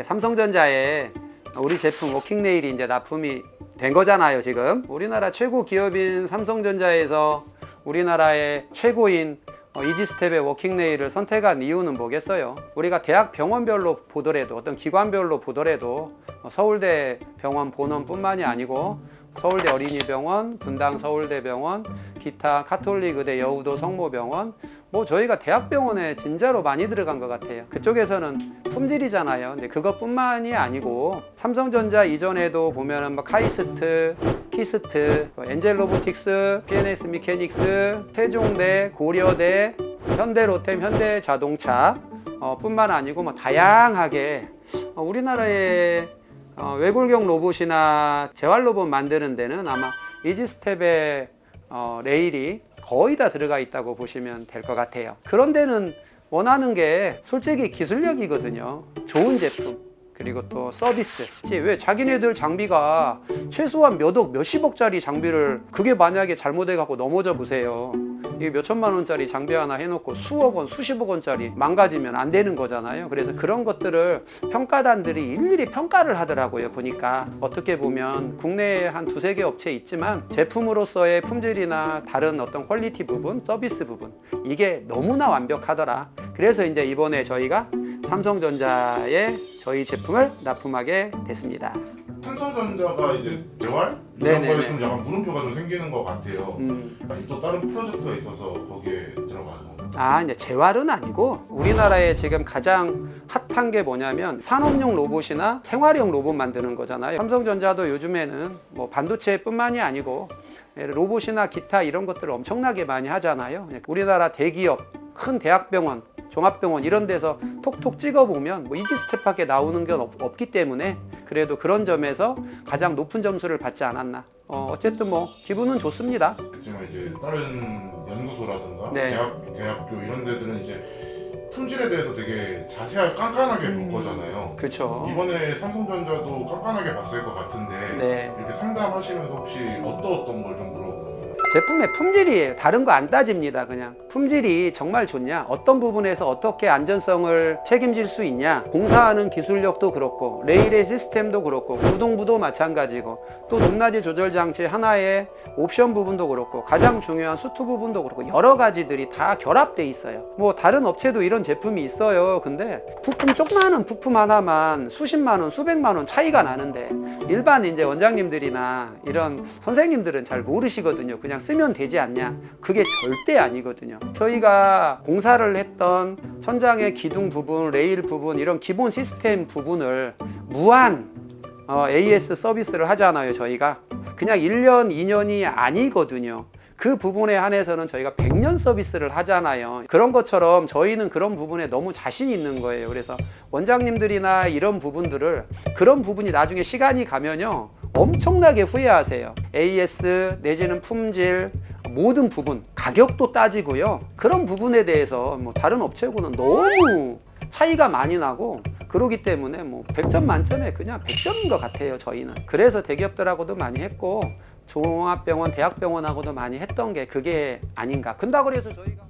삼성전자에 우리 제품 워킹 레일이 이제 납품이 된 거잖아요, 지금. 우리나라 최고 기업인 삼성전자에서 우리나라의 최고인 어, 이지스텝의 워킹 레일을 선택한 이유는 뭐겠어요? 우리가 대학 병원별로 보더라도 어떤 기관별로 보더라도 어, 서울대 병원 본원뿐만이 아니고 서울대 어린이병원, 분당 서울대병원, 기타 카톨릭 의대 여우도 성모병원 뭐 저희가 대학병원에 진짜로 많이 들어간 것 같아요. 그쪽에서는 품질이잖아요. 근데 그것뿐만이 아니고 삼성전자 이전에도 보면은 뭐 카이스트, 키스트, 뭐 엔젤 로보틱스, PNS 미케닉스, 세종대, 고려대, 현대로템, 현대자동차 어, 뿐만 아니고 뭐 다양하게 어, 우리나라의 어, 외골경 로봇이나 재활 로봇 만드는 데는 아마 이지스텝의 어, 레일이 거의 다 들어가 있다고 보시면 될 것 같아요. 그런 데는 원하는 게 솔직히 기술력이거든요. 좋은 제품. 그리고 또 서비스. 왜 자기네들 장비가 최소한 몇 억, 몇십억짜리 장비를 그게 만약에 잘못해 갖고 넘어져 보세요. 이게 몇 천만 원짜리 장비 하나 해놓고 수억 원, 수십억 원짜리 망가지면 안 되는 거잖아요. 그래서 그런 것들을 평가단들이 일일이 평가를 하더라고요. 보니까 어떻게 보면 국내에 한 두세 개 업체 있지만 제품으로서의 품질이나 다른 어떤 퀄리티 부분, 서비스 부분 이게 너무나 완벽하더라. 그래서 이제 이번에 저희가 삼성전자에 저희 제품을 납품하게 됐습니다. 삼성전자가 이제 재활 이런 네네네. 거에 좀 약간 물음표가 좀 생기는 것 같아요. 음. 또 다른 프로젝트가 있어서 거기에 들어가는 건가요? 아, 이제 재활은 아니고 우리나라에 지금 가장 핫한 게 뭐냐면 산업용 로봇이나 생활용 로봇 만드는 거잖아요. 삼성전자도 요즘에는 뭐 반도체뿐만이 아니고 로봇이나 기타 이런 것들을 엄청나게 많이 하잖아요. 우리나라 대기업, 큰 대학병원, 종합병원 이런 데서 톡톡 찍어보면 뭐 이지스텝밖에 나오는 게 없, 없기 때문에 그래도 그런 점에서 가장 높은 점수를 받지 않았나. 어, 어쨌든 뭐 기분은 좋습니다. 그렇지만 이제 다른 연구소라든가 네. 대학, 대학교 이런 데들은 이제 품질에 대해서 되게 자세하게 깐깐하게 볼 음. 거잖아요. 그렇죠. 이번에 삼성전자도 깐깐하게 봤을 것 같은데 네. 이렇게 상담하시면서 혹시 어떤 어떤 걸좀 물어보나요? 제품의 품질이에요. 다른 거 안 따집니다. 그냥 품질이 정말 좋냐, 어떤 부분에서 어떻게 안전성을 책임질 수 있냐, 공사하는 기술력도 그렇고 레일의 시스템도 그렇고 구동부도 마찬가지고 또 높낮이 조절 장치 하나의 옵션 부분도 그렇고 가장 중요한 수트 부분도 그렇고 여러 가지들이 다 결합돼 있어요. 뭐 다른 업체도 이런 제품이 있어요. 근데 부품 조그마한 부품 하나만 수십만 원, 수백만 원 차이가 나는데 일반 이제 원장님들이나 이런 선생님들은 잘 모르시거든요. 그냥 쓰면 되지 않냐. 그게 절대 아니거든요. 저희가 공사를 했던 천장의 기둥 부분, 레일 부분, 이런 기본 시스템 부분을 무한 어, AS 서비스를 하잖아요. 저희가. 그냥 1년, 2년이 아니거든요. 그 부분에 한해서는 저희가 100년 서비스를 하잖아요. 그런 것처럼 저희는 그런 부분에 너무 자신 있는 거예요. 그래서 원장님들이나 이런 부분들을 그런 부분이 나중에 시간이 가면요. 엄청나게 후회하세요. AS 내지는 품질 모든 부분 가격도 따지고요. 그런 부분에 대해서 뭐 다른 업체고는 너무 차이가 많이 나고 그러기 때문에 뭐 100점 만점에 그냥 100점인 것 같아요. 저희는. 그래서 대기업들하고도 많이 했고 종합병원, 대학병원하고도 많이 했던 게 그게 아닌가. 근다고 그래서 저희가